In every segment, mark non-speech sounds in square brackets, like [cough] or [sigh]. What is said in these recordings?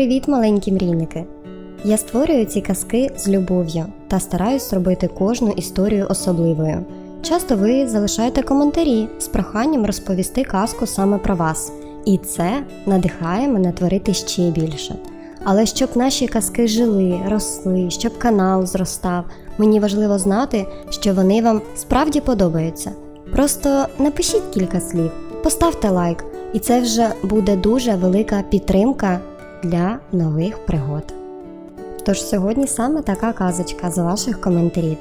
Привіт, маленькі мрійники! Я створюю ці казки з любов'ю та стараюсь зробити кожну історію особливою. Часто ви залишаєте коментарі з проханням розповісти казку саме про вас, і це надихає мене творити ще більше. Але щоб наші казки жили, росли, щоб канал зростав, мені важливо знати, що вони вам справді подобаються. Просто напишіть кілька слів, поставте лайк, і це вже буде дуже велика підтримка для нових пригод. Тож сьогодні саме така казочка з ваших коментарів.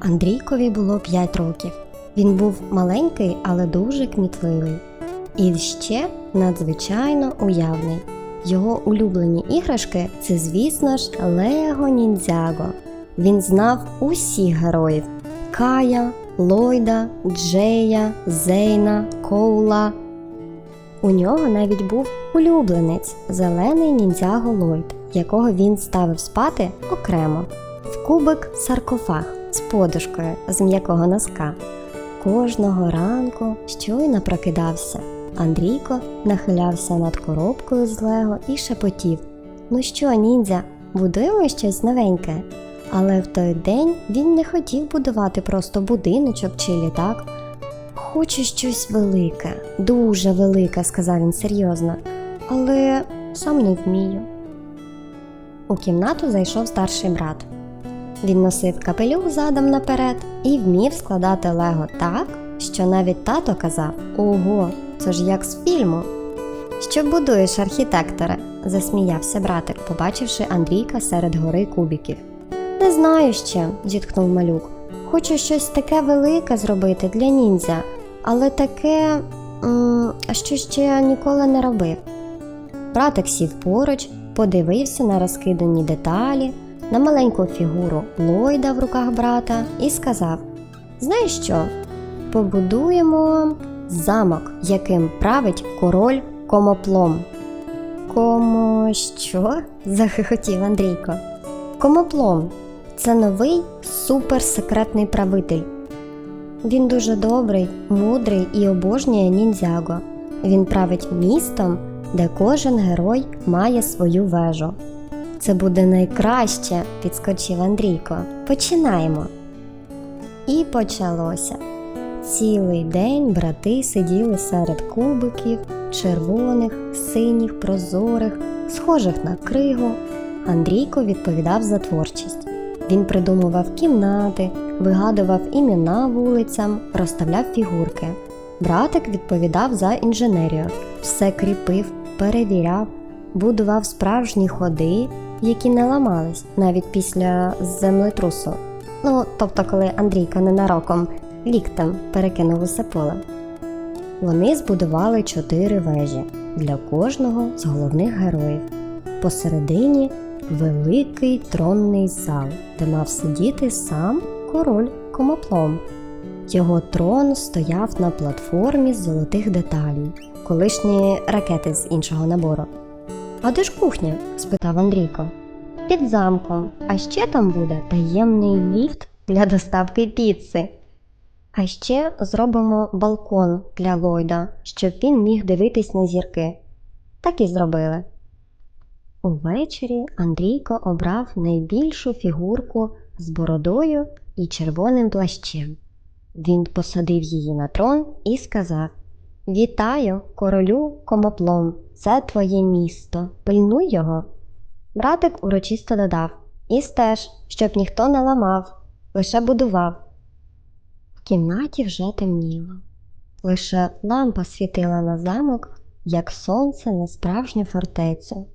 Андрійкові було 5 років. Він був маленький, але дуже кмітливий. І ще надзвичайно уявний. Його улюблені іграшки це, звісно ж, Лего Ніндзяго. Він знав усіх героїв: Кая, Ллойда, Джея, Зейна, Коула. У нього навіть був улюбленець зелений ніндзяго Ллойд, якого він ставив спати окремо в кубик саркофаг з подушкою з м'якого носка. Кожного ранку щойно прокидався. Андрійко нахилявся над коробкою з Лего і шепотів: Ну що, ніндзя, будуємо щось новеньке. Але в той день він не хотів будувати просто будиночок чи літак. Хочу щось велике, дуже велике, сказав він серйозно, але сам не вмію. У кімнату зайшов старший брат. Він носив капелюх задом наперед і вмів складати лего так, що навіть тато казав Ого, це ж як з фільму. Що будуєш, архітекторе? засміявся братик, побачивши Андрійка серед гори кубіків. Не знаю ще, зітхнув малюк. Хочу щось таке велике зробити для ніндзя, але таке, що ще ніколи не робив. Братик сів поруч, подивився на розкидані деталі, на маленьку фігуру Ллойда в руках брата і сказав: Знаєш що? Побудуємо замок, яким править король комоплом. Комо що? захихотів Андрійко. Комоплом це новий суперсекретний правитель. Він дуже добрий, мудрий і обожнює ніндзяго. Він править містом, де кожен герой має свою вежу. Це буде найкраще, підскочив Андрійко. Починаємо. І почалося. Цілий день брати сиділи серед кубиків, червоних, синіх, прозорих, схожих на кригу. Андрійко відповідав за творчість. Він придумував кімнати, вигадував імена вулицям, розставляв фігурки. Братик відповідав за інженерію, все кріпив, перевіряв, будував справжні ходи, які не ламались навіть після землетрусу. Ну, тобто, коли Андрійко ненароком ліктем перекинув усе поле. Вони збудували чотири вежі для кожного з головних героїв. Посередині великий тронний зал, де мав сидіти сам король комоплом. Його трон стояв на платформі з золотих деталей, колишні ракети з іншого набору. А де ж кухня? спитав Андрійко. Під замком, а ще там буде таємний ліфт для доставки піци. А ще зробимо балкон для Ллойда, щоб він міг дивитись на зірки. Так і зробили. Увечері Андрійко обрав найбільшу фігурку з бородою і червоним плащем. Він посадив її на трон і сказав Вітаю, королю комоплом, це твоє місто. Пильнуй його. Братик урочисто додав І стеж, щоб ніхто не ламав, лише будував. В кімнаті вже темніло. Лише лампа світила на замок, як сонце на справжню фортецю.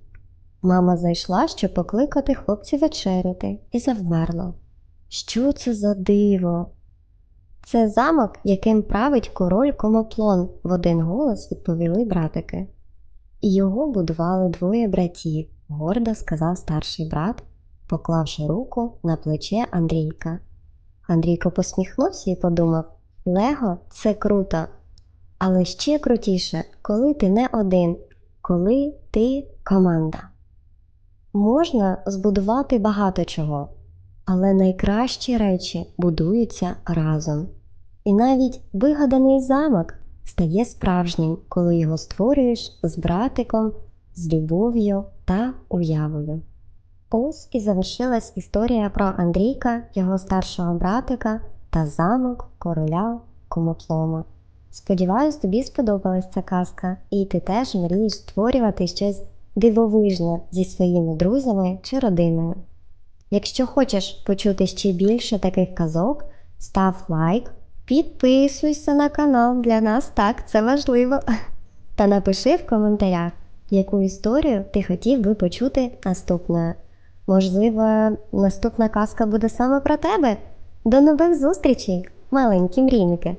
Мама зайшла, щоб покликати хлопців вечеряти, і завмерла. Що це за диво? Це замок, яким править король комоплон, в один голос відповіли братики. Його будували двоє братів, гордо сказав старший брат, поклавши руку на плече Андрійка. Андрійко посміхнувся і подумав Лего це круто, але ще крутіше, коли ти не один, коли ти команда. Можна збудувати багато чого, але найкращі речі будуються разом. І навіть вигаданий замок стає справжнім, коли його створюєш з братиком з любов'ю та уявою. Ось і завершилась історія про Андрійка, його старшого братика та замок короля Комотлома. Сподіваюсь, тобі сподобалась ця казка, і ти теж мрієш створювати щось дивовижне зі своїми друзями чи родиною. Якщо хочеш почути ще більше таких казок, став лайк, підписуйся на канал, для нас так це важливо. [laughs] Та напиши в коментарях, яку історію ти хотів би почути наступною. Можливо, наступна казка буде саме про тебе. До нових зустрічей, маленькі мрійники!